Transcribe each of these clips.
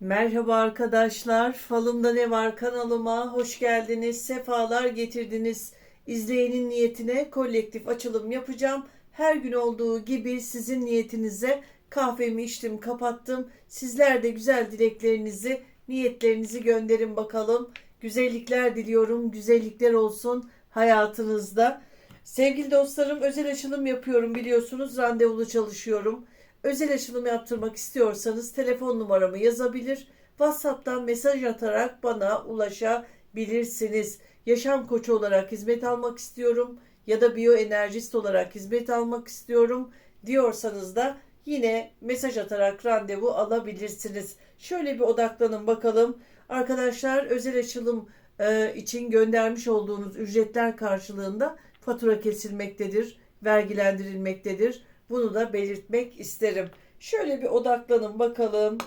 Merhaba arkadaşlar. Falımda ne var kanalıma hoş geldiniz. Sefalar getirdiniz. İzleyenin niyetine kolektif açılım yapacağım. Her gün olduğu gibi sizin niyetinize kahvemi içtim, kapattım. Sizler de güzel dileklerinizi, niyetlerinizi gönderin bakalım. Güzellikler diliyorum. Güzellikler olsun hayatınızda. Sevgili dostlarım özel açılım yapıyorum biliyorsunuz. Randevulu çalışıyorum. Özel açılım yaptırmak istiyorsanız telefon numaramı yazabilir. WhatsApp'tan mesaj atarak bana ulaşabilirsiniz. Yaşam koçu olarak hizmet almak istiyorum ya da biyoenerjist olarak hizmet almak istiyorum diyorsanız da yine mesaj atarak randevu alabilirsiniz. Şöyle bir odaklanın bakalım. Arkadaşlar özel açılım e, için göndermiş olduğunuz ücretler karşılığında fatura kesilmektedir, vergilendirilmektedir. Bunu da belirtmek isterim. Şöyle bir odaklanın bakalım.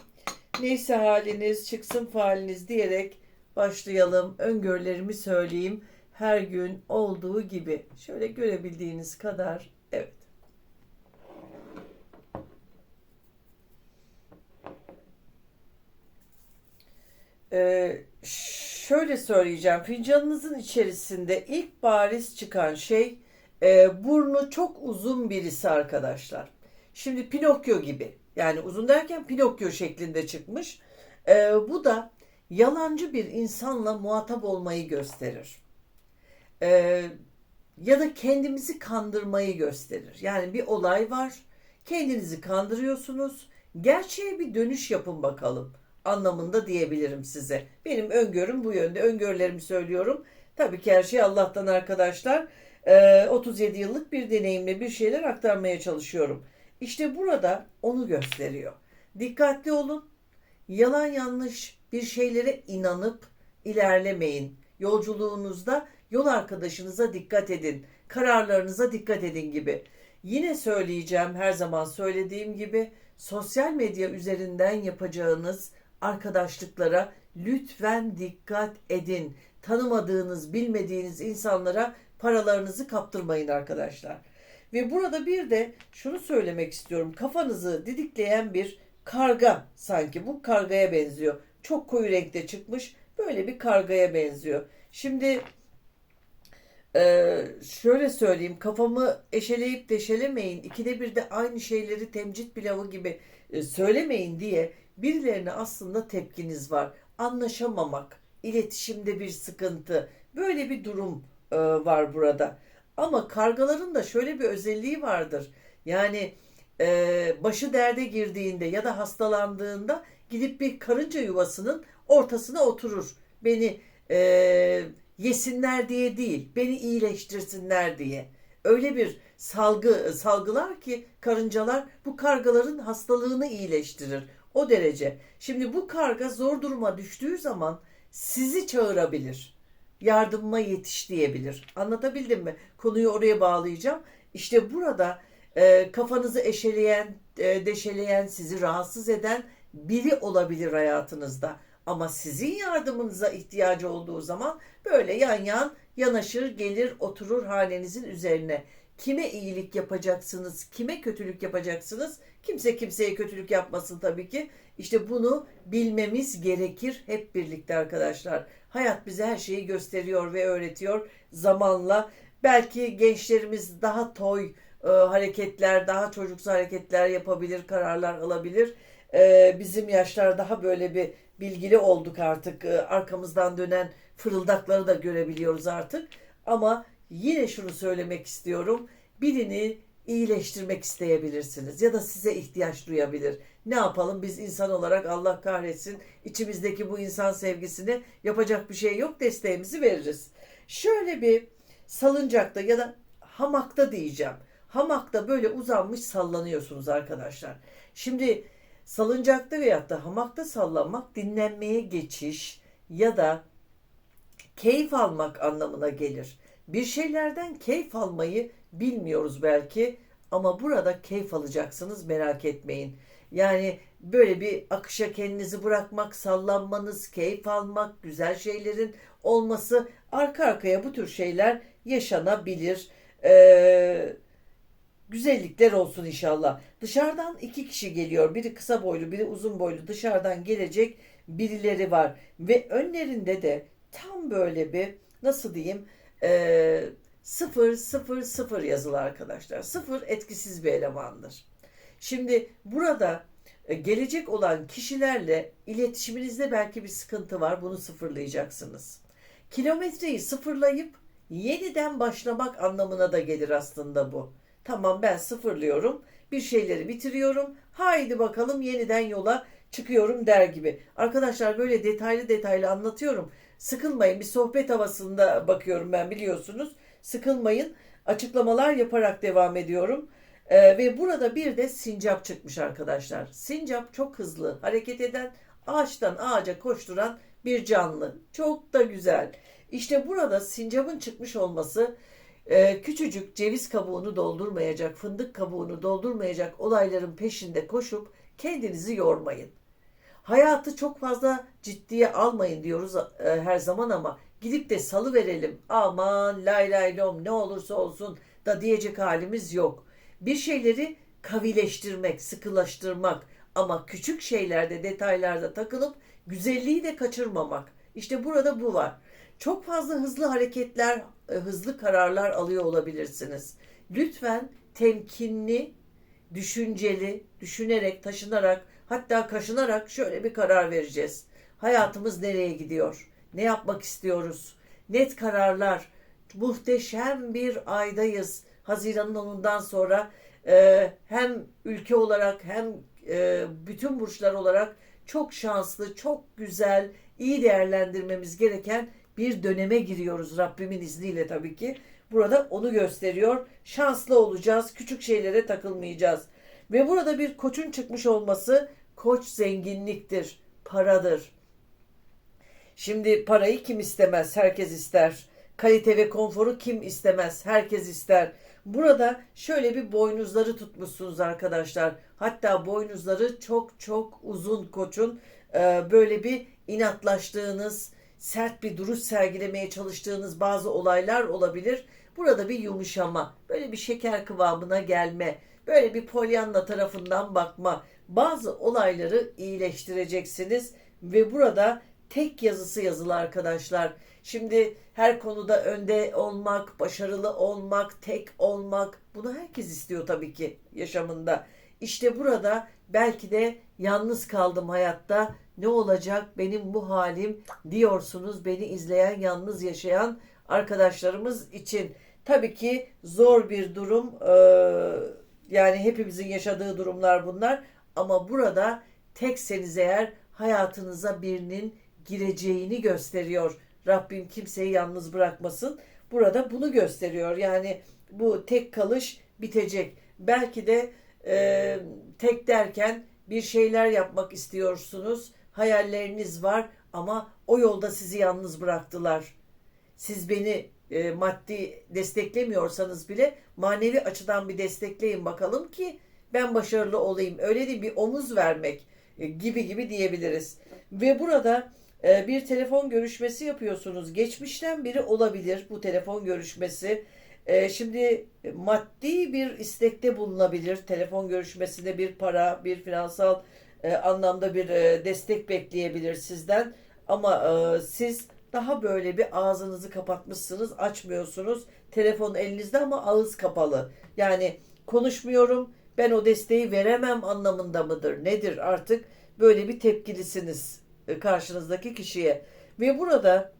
Neyse haliniz çıksın faliniz diyerek başlayalım. Öngörülerimi söyleyeyim. Her gün olduğu gibi. Şöyle görebildiğiniz kadar. Evet. Ee, şöyle söyleyeceğim. Fincanınızın içerisinde ilk bariz çıkan şey e, burnu çok uzun birisi arkadaşlar. Şimdi Pinokyo gibi. Yani uzun derken Pinokyo şeklinde çıkmış. E, bu da yalancı bir insanla muhatap olmayı gösterir. E, ya da kendimizi kandırmayı gösterir. Yani bir olay var. Kendinizi kandırıyorsunuz. Gerçeğe bir dönüş yapın bakalım anlamında diyebilirim size. Benim öngörüm bu yönde. Öngörülerimi söylüyorum. Tabii ki her şey Allah'tan arkadaşlar. 37 ee, yıllık bir deneyimle bir şeyler aktarmaya çalışıyorum. İşte burada onu gösteriyor. Dikkatli olun. Yalan yanlış bir şeylere inanıp ilerlemeyin. Yolculuğunuzda yol arkadaşınıza dikkat edin. Kararlarınıza dikkat edin gibi. Yine söyleyeceğim her zaman söylediğim gibi sosyal medya üzerinden yapacağınız arkadaşlıklara lütfen dikkat edin. Tanımadığınız, bilmediğiniz insanlara paralarınızı kaptırmayın arkadaşlar. Ve burada bir de şunu söylemek istiyorum. Kafanızı didikleyen bir karga sanki bu kargaya benziyor. Çok koyu renkte çıkmış. Böyle bir kargaya benziyor. Şimdi ee, şöyle söyleyeyim kafamı eşeleyip deşelemeyin ikide bir de aynı şeyleri temcit pilavı gibi e, söylemeyin diye birilerine aslında tepkiniz var. Anlaşamamak, iletişimde bir sıkıntı böyle bir durum e, var burada. Ama kargaların da şöyle bir özelliği vardır. Yani e, başı derde girdiğinde ya da hastalandığında gidip bir karınca yuvasının ortasına oturur. Beni e, yesinler diye değil, beni iyileştirsinler diye. Öyle bir salgı salgılar ki karıncalar bu kargaların hastalığını iyileştirir. O derece. Şimdi bu karga zor duruma düştüğü zaman sizi çağırabilir yardımıma yetiş diyebilir. Anlatabildim mi? Konuyu oraya bağlayacağım. İşte burada e, kafanızı eşeleyen, e, deşeleyen, sizi rahatsız eden biri olabilir hayatınızda. Ama sizin yardımınıza ihtiyacı olduğu zaman böyle yan yan yanaşır, gelir, oturur hanenizin üzerine. Kime iyilik yapacaksınız, kime kötülük yapacaksınız? Kimse kimseye kötülük yapmasın tabii ki. İşte bunu bilmemiz gerekir hep birlikte arkadaşlar. Hayat bize her şeyi gösteriyor ve öğretiyor zamanla. Belki gençlerimiz daha toy e, hareketler, daha çocuksu hareketler yapabilir, kararlar alabilir. E, bizim yaşlar daha böyle bir bilgili olduk artık. E, arkamızdan dönen fırıldakları da görebiliyoruz artık. Ama yine şunu söylemek istiyorum. Birini iyileştirmek isteyebilirsiniz ya da size ihtiyaç duyabilir. Ne yapalım biz insan olarak Allah kahretsin içimizdeki bu insan sevgisini yapacak bir şey yok desteğimizi veririz. Şöyle bir salıncakta ya da hamakta diyeceğim. Hamakta böyle uzanmış sallanıyorsunuz arkadaşlar. Şimdi salıncakta veyahut da hamakta sallanmak dinlenmeye geçiş ya da keyif almak anlamına gelir. Bir şeylerden keyif almayı bilmiyoruz belki ama burada keyif alacaksınız merak etmeyin. Yani böyle bir akışa kendinizi bırakmak, sallanmanız, keyif almak, güzel şeylerin olması arka arkaya bu tür şeyler yaşanabilir. Ee, güzellikler olsun inşallah. Dışarıdan iki kişi geliyor. Biri kısa boylu, biri uzun boylu. Dışarıdan gelecek birileri var. Ve önlerinde de tam böyle bir nasıl diyeyim e, sıfır sıfır sıfır yazılı arkadaşlar. Sıfır etkisiz bir elemandır. Şimdi burada e, gelecek olan kişilerle iletişiminizde belki bir sıkıntı var. Bunu sıfırlayacaksınız. Kilometreyi sıfırlayıp yeniden başlamak anlamına da gelir aslında bu. Tamam ben sıfırlıyorum. Bir şeyleri bitiriyorum. Haydi bakalım yeniden yola çıkıyorum der gibi. Arkadaşlar böyle detaylı detaylı anlatıyorum. Sıkılmayın. Bir sohbet havasında bakıyorum ben biliyorsunuz. Sıkılmayın. Açıklamalar yaparak devam ediyorum. Ee, ve burada bir de sincap çıkmış arkadaşlar. Sincap çok hızlı hareket eden, ağaçtan ağaca koşturan bir canlı. Çok da güzel. İşte burada sincapın çıkmış olması e, küçücük ceviz kabuğunu doldurmayacak, fındık kabuğunu doldurmayacak olayların peşinde koşup kendinizi yormayın. Hayatı çok fazla ciddiye almayın diyoruz e, her zaman ama gidip de salı verelim. Aman lay lay lom ne olursa olsun da diyecek halimiz yok. Bir şeyleri kavileştirmek, sıkılaştırmak ama küçük şeylerde, detaylarda takılıp güzelliği de kaçırmamak. İşte burada bu var. Çok fazla hızlı hareketler, e, hızlı kararlar alıyor olabilirsiniz. Lütfen temkinli, düşünceli, düşünerek, taşınarak, hatta kaşınarak şöyle bir karar vereceğiz. Hayatımız nereye gidiyor? Ne yapmak istiyoruz? Net kararlar. Muhteşem bir aydayız. Haziran'ın 10'undan sonra e, hem ülke olarak hem e, bütün burçlar olarak çok şanslı, çok güzel, iyi değerlendirmemiz gereken bir döneme giriyoruz Rabbimin izniyle tabii ki. Burada onu gösteriyor. Şanslı olacağız, küçük şeylere takılmayacağız. Ve burada bir koçun çıkmış olması koç zenginliktir, paradır. Şimdi parayı kim istemez? Herkes ister. Kalite ve konforu kim istemez? Herkes ister. Burada şöyle bir boynuzları tutmuşsunuz arkadaşlar. Hatta boynuzları çok çok uzun koçun ee, böyle bir inatlaştığınız, sert bir duruş sergilemeye çalıştığınız bazı olaylar olabilir. Burada bir yumuşama, böyle bir şeker kıvamına gelme, böyle bir polyanla tarafından bakma. Bazı olayları iyileştireceksiniz ve burada tek yazısı yazılı arkadaşlar. Şimdi her konuda önde olmak, başarılı olmak, tek olmak bunu herkes istiyor tabii ki yaşamında. İşte burada belki de yalnız kaldım hayatta. Ne olacak benim bu halim diyorsunuz beni izleyen, yalnız yaşayan arkadaşlarımız için. Tabii ki zor bir durum. yani hepimizin yaşadığı durumlar bunlar. Ama burada tekseniz eğer hayatınıza birinin gireceğini gösteriyor. Rabbim kimseyi yalnız bırakmasın. Burada bunu gösteriyor. Yani bu tek kalış bitecek. Belki de e, tek derken bir şeyler yapmak istiyorsunuz. Hayalleriniz var ama o yolda sizi yalnız bıraktılar. Siz beni e, maddi desteklemiyorsanız bile manevi açıdan bir destekleyin bakalım ki ben başarılı olayım. Öyle değil bir omuz vermek e, gibi gibi diyebiliriz. Ve burada e, bir telefon görüşmesi yapıyorsunuz. Geçmişten biri olabilir bu telefon görüşmesi. E, şimdi maddi bir istekte bulunabilir. Telefon görüşmesinde bir para, bir finansal e, anlamda bir e, destek bekleyebilir sizden. Ama e, siz daha böyle bir ağzınızı kapatmışsınız, açmıyorsunuz. Telefon elinizde ama ağız kapalı. Yani konuşmuyorum, ben o desteği veremem anlamında mıdır? Nedir artık? Böyle bir tepkilisiniz karşınızdaki kişiye. Ve burada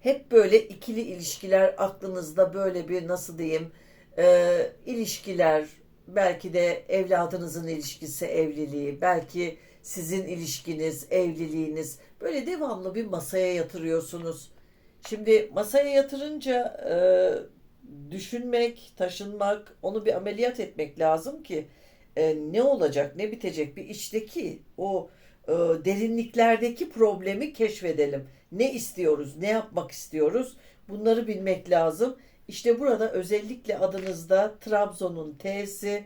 hep böyle ikili ilişkiler aklınızda böyle bir nasıl diyeyim e, ilişkiler belki de evladınızın ilişkisi evliliği belki sizin ilişkiniz evliliğiniz böyle devamlı bir masaya yatırıyorsunuz. Şimdi masaya yatırınca e, düşünmek, taşınmak, onu bir ameliyat etmek lazım ki e, ne olacak, ne bitecek bir içteki o e, derinliklerdeki problemi keşfedelim. Ne istiyoruz, ne yapmak istiyoruz bunları bilmek lazım. İşte burada özellikle adınızda Trabzon'un T'si,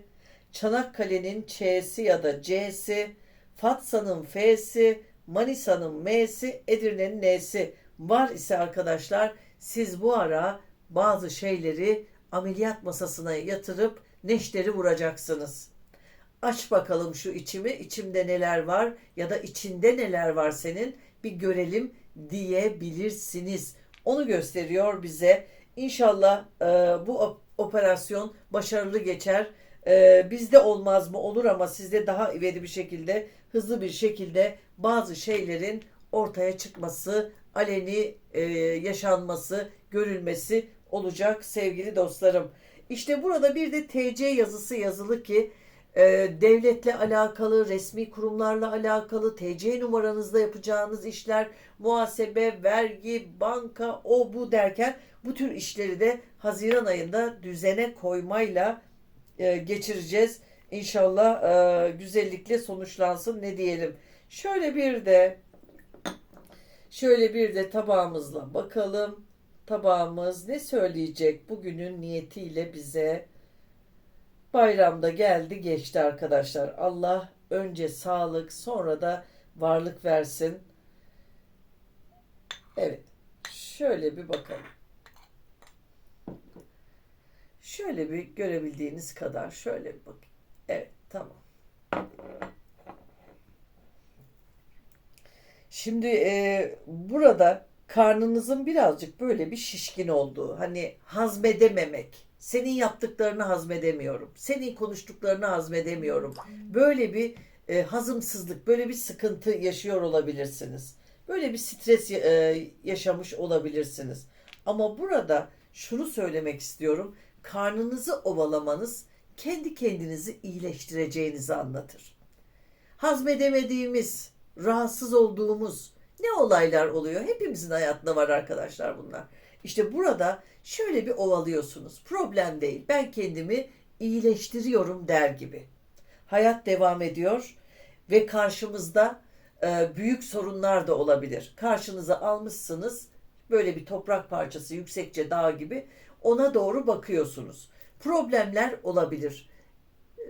Çanakkale'nin Ç'si ya da C'si, Fatsa'nın F'si, Manisa'nın M'si, Edirne'nin N'si var ise arkadaşlar siz bu ara bazı şeyleri ameliyat masasına yatırıp neşteri vuracaksınız. Aç bakalım şu içimi, içimde neler var ya da içinde neler var senin bir görelim diyebilirsiniz. Onu gösteriyor bize. İnşallah e, bu op- operasyon başarılı geçer. E, bizde olmaz mı? Olur ama sizde daha ivedi bir şekilde, hızlı bir şekilde bazı şeylerin ortaya çıkması, aleni e, yaşanması, görülmesi olacak sevgili dostlarım. İşte burada bir de TC yazısı yazılı ki e, devletle alakalı, resmi kurumlarla alakalı, TC numaranızda yapacağınız işler, muhasebe, vergi, banka, o bu derken bu tür işleri de Haziran ayında düzene koymayla e, geçireceğiz. İnşallah e, güzellikle sonuçlansın ne diyelim. Şöyle bir de şöyle bir de tabağımızla bakalım. Tabağımız ne söyleyecek bugünün niyetiyle bize? Bayramda geldi geçti arkadaşlar. Allah önce sağlık sonra da varlık versin. Evet. Şöyle bir bakalım. Şöyle bir görebildiğiniz kadar şöyle bir bakın. Evet tamam. Şimdi e, burada karnınızın birazcık böyle bir şişkin olduğu, hani hazmedememek, senin yaptıklarını hazmedemiyorum, senin konuştuklarını hazmedemiyorum. Böyle bir e, hazımsızlık, böyle bir sıkıntı yaşıyor olabilirsiniz. Böyle bir stres e, yaşamış olabilirsiniz. Ama burada şunu söylemek istiyorum. Karnınızı ovalamanız kendi kendinizi iyileştireceğinizi anlatır. Hazmedemediğimiz, rahatsız olduğumuz ne olaylar oluyor? Hepimizin hayatında var arkadaşlar bunlar. İşte burada şöyle bir ovalıyorsunuz. Problem değil. Ben kendimi iyileştiriyorum der gibi. Hayat devam ediyor ve karşımızda e, büyük sorunlar da olabilir. Karşınıza almışsınız böyle bir toprak parçası yüksekçe dağ gibi ona doğru bakıyorsunuz. Problemler olabilir.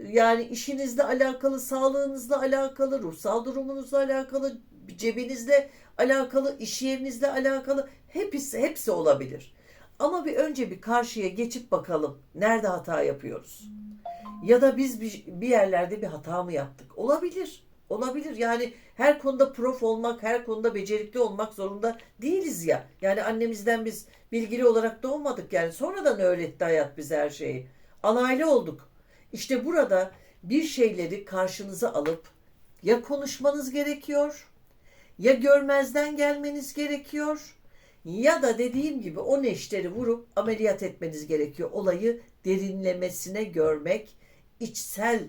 Yani işinizle alakalı, sağlığınızla alakalı, ruhsal durumunuzla alakalı, cebinizle alakalı, iş yerinizle alakalı hepsi hepsi olabilir. Ama bir önce bir karşıya geçip bakalım nerede hata yapıyoruz. Ya da biz bir, bir yerlerde bir hata mı yaptık? Olabilir. Olabilir. Yani her konuda prof olmak, her konuda becerikli olmak zorunda değiliz ya. Yani annemizden biz bilgili olarak doğmadık yani. Sonradan öğretti hayat bize her şeyi. Alaylı olduk. İşte burada bir şeyleri karşınıza alıp ya konuşmanız gerekiyor, ya görmezden gelmeniz gerekiyor ya da dediğim gibi o neşteri vurup ameliyat etmeniz gerekiyor. Olayı derinlemesine görmek, içsel,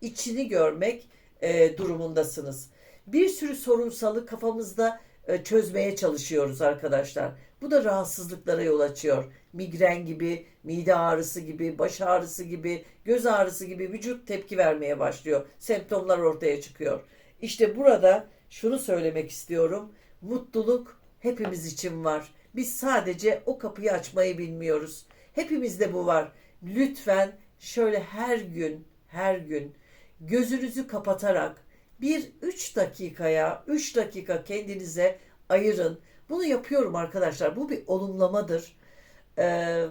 içini görmek e, durumundasınız. Bir sürü sorunsalı kafamızda e, çözmeye çalışıyoruz arkadaşlar. Bu da rahatsızlıklara yol açıyor. Migren gibi, mide ağrısı gibi, baş ağrısı gibi, göz ağrısı gibi vücut tepki vermeye başlıyor. Semptomlar ortaya çıkıyor. İşte burada şunu söylemek istiyorum. Mutluluk hepimiz için var. Biz sadece o kapıyı açmayı bilmiyoruz. Hepimizde bu var. Lütfen şöyle her gün, her gün gözünüzü kapatarak bir üç dakikaya, üç dakika kendinize ayırın. Bunu yapıyorum arkadaşlar. Bu bir olumlamadır. Ee,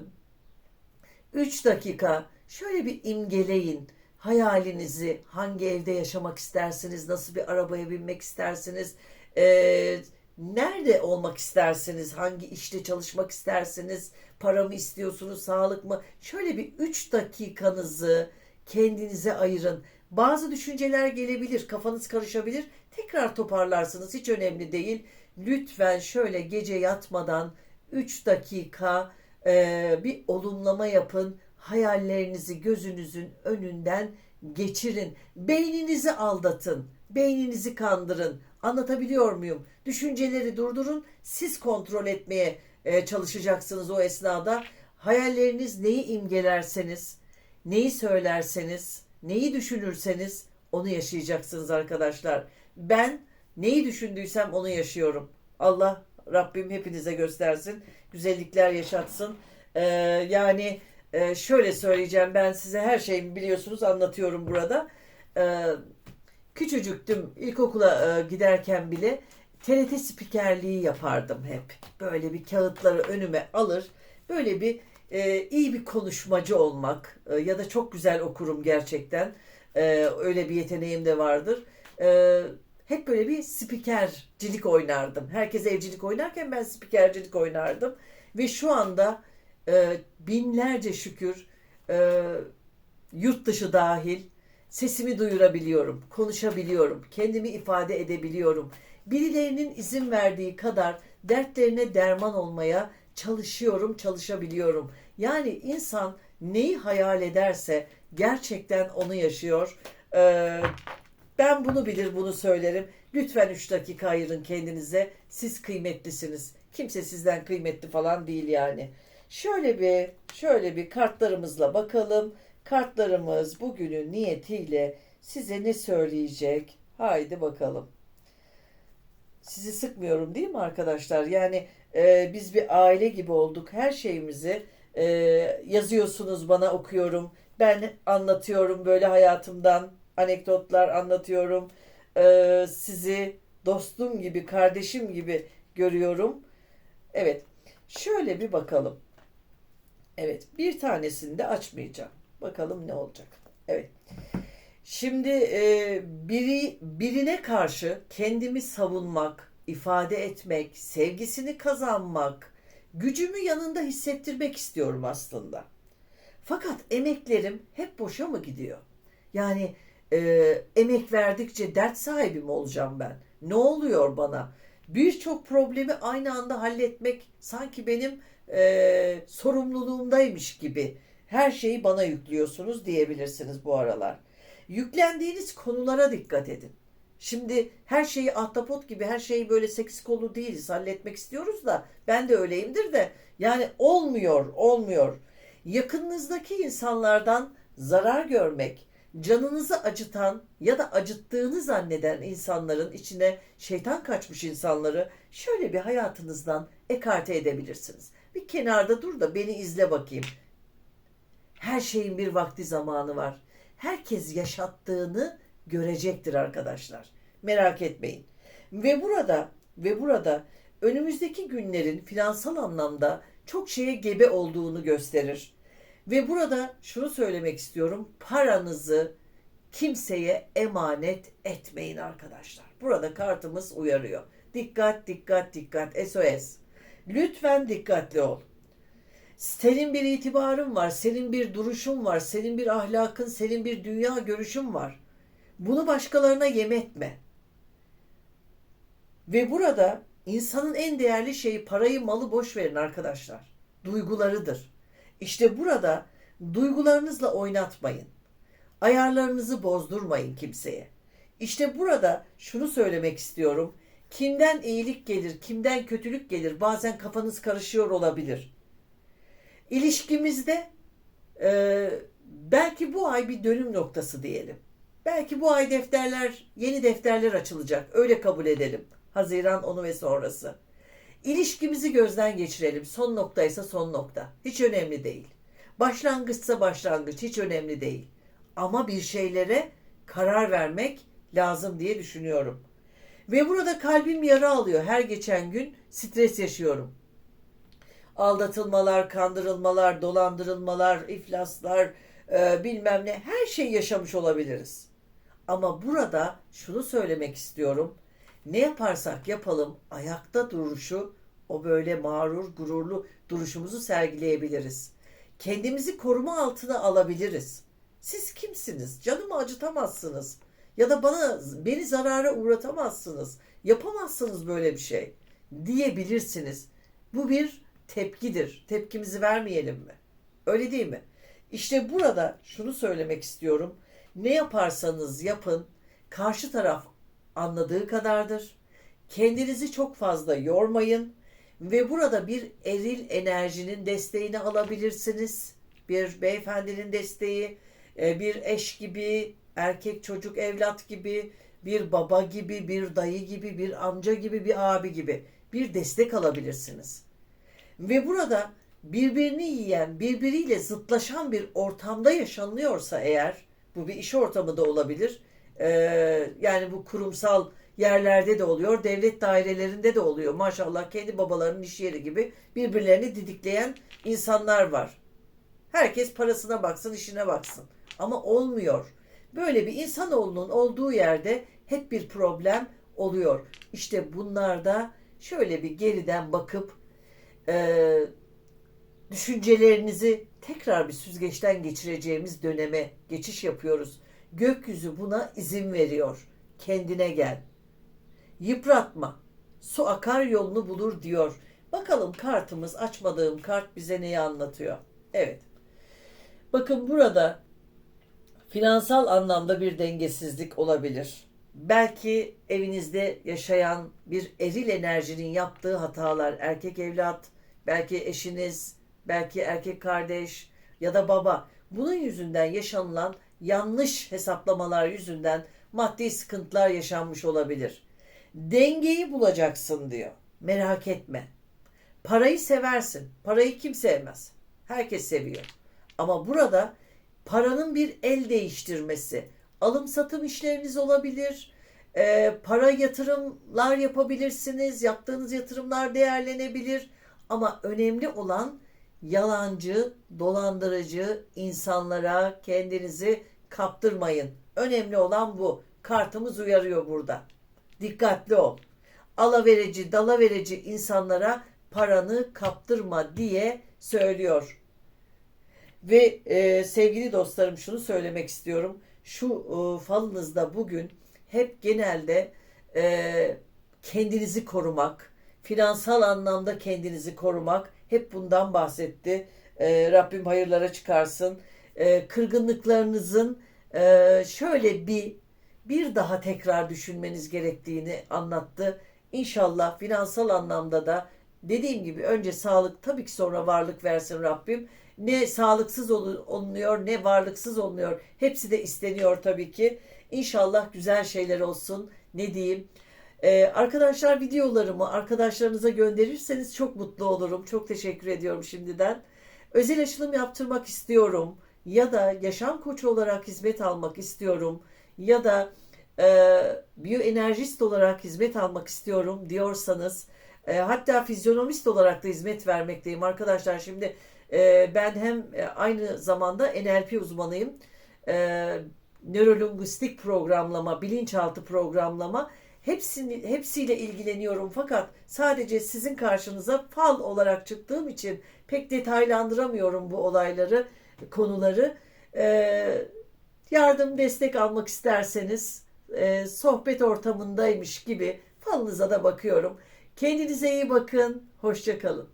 3 dakika şöyle bir imgeleyin hayalinizi, hangi evde yaşamak istersiniz, nasıl bir arabaya binmek istersiniz, ee, nerede olmak istersiniz, hangi işte çalışmak istersiniz, para mı istiyorsunuz, sağlık mı? Şöyle bir 3 dakikanızı kendinize ayırın. Bazı düşünceler gelebilir, kafanız karışabilir. Tekrar toparlarsınız, hiç önemli değil. Lütfen şöyle gece yatmadan 3 dakika e, bir olumlama yapın. Hayallerinizi gözünüzün önünden geçirin. Beyninizi aldatın. Beyninizi kandırın. Anlatabiliyor muyum? Düşünceleri durdurun. Siz kontrol etmeye e, çalışacaksınız o esnada. Hayalleriniz neyi imgelerseniz, neyi söylerseniz, neyi düşünürseniz onu yaşayacaksınız arkadaşlar. Ben neyi düşündüysem onu yaşıyorum. Allah Rabbim hepinize göstersin. Güzellikler yaşatsın. Ee, yani e, şöyle söyleyeceğim ben size her şeyi biliyorsunuz anlatıyorum burada. Ee, küçücüktüm ilkokula e, giderken bile TRT spikerliği yapardım hep. Böyle bir kağıtları önüme alır böyle bir e, iyi bir konuşmacı olmak e, ya da çok güzel okurum gerçekten. E, öyle bir yeteneğim de vardır. E, hep böyle bir spikercilik oynardım. Herkes evcilik oynarken ben spikercilik oynardım. Ve şu anda e, binlerce şükür e, yurt dışı dahil sesimi duyurabiliyorum, konuşabiliyorum, kendimi ifade edebiliyorum. Birilerinin izin verdiği kadar dertlerine derman olmaya çalışıyorum, çalışabiliyorum. Yani insan neyi hayal ederse gerçekten onu yaşıyor. Ee, ben bunu bilir, bunu söylerim. Lütfen 3 dakika ayırın kendinize. Siz kıymetlisiniz. Kimse sizden kıymetli falan değil yani. Şöyle bir şöyle bir kartlarımızla bakalım. Kartlarımız bugünün niyetiyle size ne söyleyecek? Haydi bakalım. Sizi sıkmıyorum değil mi arkadaşlar? Yani e, biz bir aile gibi olduk. Her şeyimizi e, yazıyorsunuz bana okuyorum. Ben anlatıyorum böyle hayatımdan anekdotlar anlatıyorum. E, sizi dostum gibi, kardeşim gibi görüyorum. Evet. Şöyle bir bakalım. Evet. Bir tanesini de açmayacağım. Bakalım ne olacak. Evet. Şimdi e, biri birine karşı kendimi savunmak, ifade etmek, sevgisini kazanmak, gücümü yanında hissettirmek istiyorum aslında. Fakat emeklerim hep boşa mı gidiyor? Yani e, emek verdikçe dert sahibi mi olacağım ben? Ne oluyor bana? Birçok problemi aynı anda halletmek sanki benim e, sorumluluğumdaymış gibi. Her şeyi bana yüklüyorsunuz diyebilirsiniz bu aralar. Yüklendiğiniz konulara dikkat edin. Şimdi her şeyi ahtapot gibi her şeyi böyle sekiz kolu değiliz halletmek istiyoruz da ben de öyleyimdir de yani olmuyor olmuyor. Yakınınızdaki insanlardan zarar görmek, canınızı acıtan ya da acıttığını zanneden insanların içine şeytan kaçmış insanları şöyle bir hayatınızdan ekarte edebilirsiniz. Bir kenarda dur da beni izle bakayım. Her şeyin bir vakti zamanı var. Herkes yaşattığını görecektir arkadaşlar. Merak etmeyin. Ve burada ve burada önümüzdeki günlerin finansal anlamda çok şeye gebe olduğunu gösterir. Ve burada şunu söylemek istiyorum. Paranızı kimseye emanet etmeyin arkadaşlar. Burada kartımız uyarıyor. Dikkat, dikkat, dikkat. SOS. Lütfen dikkatli ol. Senin bir itibarın var, senin bir duruşun var, senin bir ahlakın, senin bir dünya görüşün var. Bunu başkalarına yem etme. Ve burada insanın en değerli şeyi parayı, malı boş verin arkadaşlar. Duygularıdır. İşte burada duygularınızla oynatmayın. Ayarlarınızı bozdurmayın kimseye. İşte burada şunu söylemek istiyorum. Kimden iyilik gelir, kimden kötülük gelir bazen kafanız karışıyor olabilir. İlişkimizde e, belki bu ay bir dönüm noktası diyelim. Belki bu ay defterler, yeni defterler açılacak. Öyle kabul edelim. Haziran onu ve sonrası. İlişkimizi gözden geçirelim. Son noktaysa son nokta. Hiç önemli değil. Başlangıçsa başlangıç. Hiç önemli değil. Ama bir şeylere karar vermek lazım diye düşünüyorum. Ve burada kalbim yara alıyor. Her geçen gün stres yaşıyorum. Aldatılmalar, kandırılmalar, dolandırılmalar, iflaslar, e, bilmem ne her şey yaşamış olabiliriz. Ama burada şunu söylemek istiyorum. Ne yaparsak yapalım ayakta duruşu o böyle mağrur, gururlu duruşumuzu sergileyebiliriz. Kendimizi koruma altına alabiliriz. Siz kimsiniz? Canımı acıtamazsınız. Ya da bana beni zarara uğratamazsınız. Yapamazsınız böyle bir şey diyebilirsiniz. Bu bir tepkidir. Tepkimizi vermeyelim mi? Öyle değil mi? İşte burada şunu söylemek istiyorum. Ne yaparsanız yapın, karşı taraf anladığı kadardır. Kendinizi çok fazla yormayın ve burada bir eril enerjinin desteğini alabilirsiniz. Bir beyefendinin desteği, e, bir eş gibi, erkek çocuk evlat gibi, bir baba gibi, bir dayı gibi, bir amca gibi, bir abi gibi bir destek alabilirsiniz. Ve burada birbirini yiyen, birbiriyle zıtlaşan bir ortamda yaşanıyorsa eğer, bu bir iş ortamı da olabilir, ee, yani bu kurumsal yerlerde de oluyor, devlet dairelerinde de oluyor. Maşallah kendi babalarının iş yeri gibi birbirlerini didikleyen insanlar var. Herkes parasına baksın, işine baksın. Ama olmuyor. Böyle bir insanoğlunun olduğu yerde hep bir problem oluyor. İşte bunlarda şöyle bir geriden bakıp e, düşüncelerinizi tekrar bir süzgeçten geçireceğimiz döneme geçiş yapıyoruz. Gökyüzü buna izin veriyor. Kendine gel. Yıpratma. Su akar yolunu bulur diyor. Bakalım kartımız açmadığım kart bize neyi anlatıyor? Evet. Bakın burada finansal anlamda bir dengesizlik olabilir. Belki evinizde yaşayan bir eril enerjinin yaptığı hatalar, erkek evlat, belki eşiniz, belki erkek kardeş ya da baba. Bunun yüzünden yaşanılan yanlış hesaplamalar yüzünden maddi sıkıntılar yaşanmış olabilir. Dengeyi bulacaksın diyor. Merak etme. Parayı seversin. Parayı kim sevmez? Herkes seviyor. Ama burada paranın bir el değiştirmesi, alım satım işleriniz olabilir. Ee, para yatırımlar yapabilirsiniz. Yaptığınız yatırımlar değerlenebilir. Ama önemli olan yalancı, dolandırıcı insanlara kendinizi kaptırmayın. Önemli olan bu. Kartımız uyarıyor burada. Dikkatli ol. Alavereci, dalavereci insanlara paranı kaptırma diye söylüyor. Ve e, sevgili dostlarım şunu söylemek istiyorum. Şu e, falınızda bugün hep genelde e, kendinizi korumak, finansal anlamda kendinizi korumak hep bundan bahsetti. E, Rabbim hayırlara çıkarsın. E, kırgınlıklarınızın e, şöyle bir bir daha tekrar düşünmeniz gerektiğini anlattı. İnşallah finansal anlamda da dediğim gibi önce sağlık tabii ki sonra varlık versin Rabbim. Ne sağlıksız olunuyor ne varlıksız olunuyor. Hepsi de isteniyor tabii ki. İnşallah güzel şeyler olsun. Ne diyeyim? Ee, arkadaşlar videolarımı arkadaşlarınıza gönderirseniz çok mutlu olurum. Çok teşekkür ediyorum şimdiden. Özel açılım yaptırmak istiyorum ya da yaşam koçu olarak hizmet almak istiyorum ya da e, biyoenerjist olarak hizmet almak istiyorum diyorsanız e, hatta fizyonomist olarak da hizmet vermekteyim arkadaşlar. Şimdi e, ben hem e, aynı zamanda NLP uzmanıyım. E, nörolingüistik programlama, bilinçaltı programlama hepsini hepsiyle ilgileniyorum fakat sadece sizin karşınıza fal olarak çıktığım için pek detaylandıramıyorum bu olayları, konuları. Ee, yardım, destek almak isterseniz e, sohbet ortamındaymış gibi falınıza da bakıyorum. Kendinize iyi bakın, hoşçakalın.